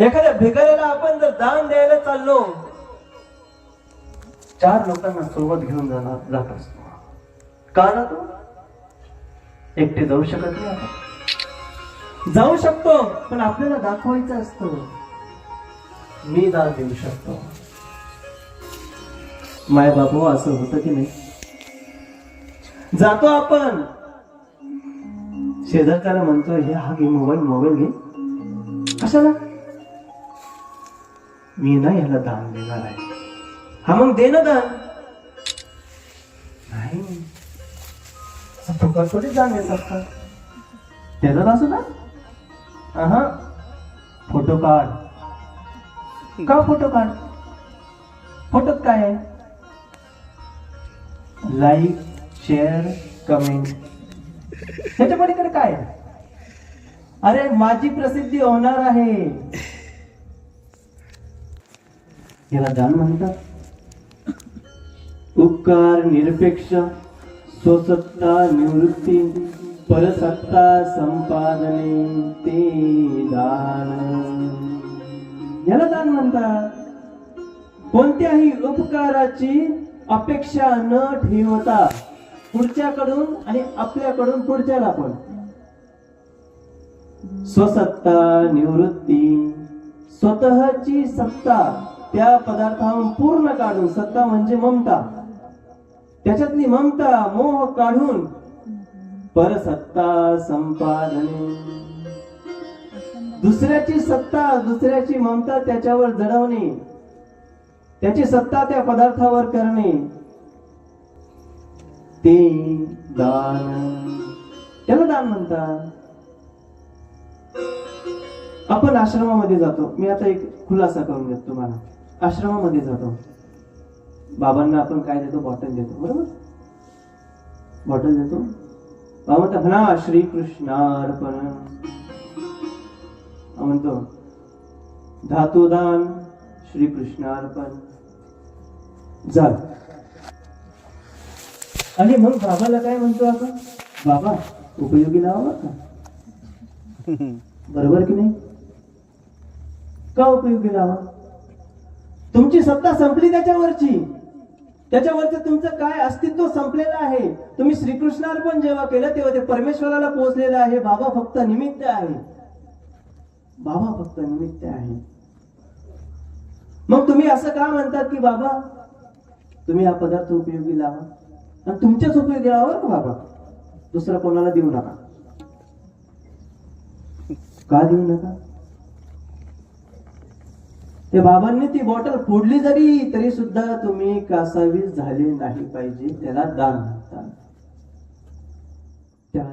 एखाद्या भिकाऱ्याला आपण जर दान द्यायला चाललो चार लोकांना सोबत घेऊन जाणार जात असतो. का ना तू एकटे जाऊ शकत नाही जाऊ शकतो पण आपल्याला दाखवायचं असतं. मी दान देऊ शकतो. माय बाबू असं होतं की नाही? जातो आपण. शेजारच्याला म्हणतो हे हा घे मोबाईल मोबाईल घे. कशाला? मी ना याला दान देणार आहे. हा मग दे ना दान. नाही. फुकट थोडी दान देत असतात देतात असं ना. हा फोटो काढ. का फोटो काढ? फोटोत काय आहे? लाईक शेअर कमेंट त्याच्या पलीकडे काय अरे माझी प्रसिद्धी होणार आहे. याला दान म्हणतात. उपकार निरपेक्ष स्वसत्ता निवृत्ती परसत्ता संपादने ते दान. याला दान म्हणतात. कोणत्याही उपकाराची अपेक्षा न ठेवता पुढच्याकडून आणि आपल्याकडून पुढच्याला पण. स्वसत्ता निवृत्ती स्वतःची सत्ता त्या पदार्थाहून पूर्ण काढून सत्ता म्हणजे ममता. त्याच्यातली ममता मोह काढून परसत्ता संपादने. दुसऱ्याची सत्ता दुसऱ्याची ममता त्याच्यावर जडवणे. त्याची सत्ता त्या पदार्थावर करणे. ते दान. त्याला दान म्हणतात. आपण आश्रमामध्ये जातो. मी आता एक खुलासा करून देतो तुम्हाला. आश्रमामध्ये जातो. बाबांना आपण काय देतो? बॉटल देतो. बरोबर? बॉटल देतो. बाबा म्हणतात म्हणा श्रीकृष्णार्पण. हा म्हणतो धातुदान श्रीकृष्णार्पण. झालं. आणि मग बाबाला काय म्हणतो आपण? बाबा उपयोगी लावा का? बरोबर की नाही? का उपयोगी लावा? तुमची सत्ता संपली त्याच्यावरची. त्याच्यावरचं तुमचं काय अस्तित्व संपलेलं आहे? तुम्ही श्रीकृष्णार्पण जेव्हा केलं तेव्हा ते परमेश्वराला पोहोचलेलं आहे. बाबा फक्त निमित्त आहे. बाबा फक्त निमित्त आहे. मग तुम्ही असं का म्हणतात की बाबा तुम्ही हा पदार्थ उपयोगी लावा? आणि तुमच्याच उपयोगी लावा का बाबा? दुसरा कोणाला देऊ नका. का देऊ नका? ते बाबांनी ती बॉटल फोडली जरी तरी सुद्धा तुम्ही कासावीस झाली नाही पाहिजे. त्याला दान म्हणतात त्याला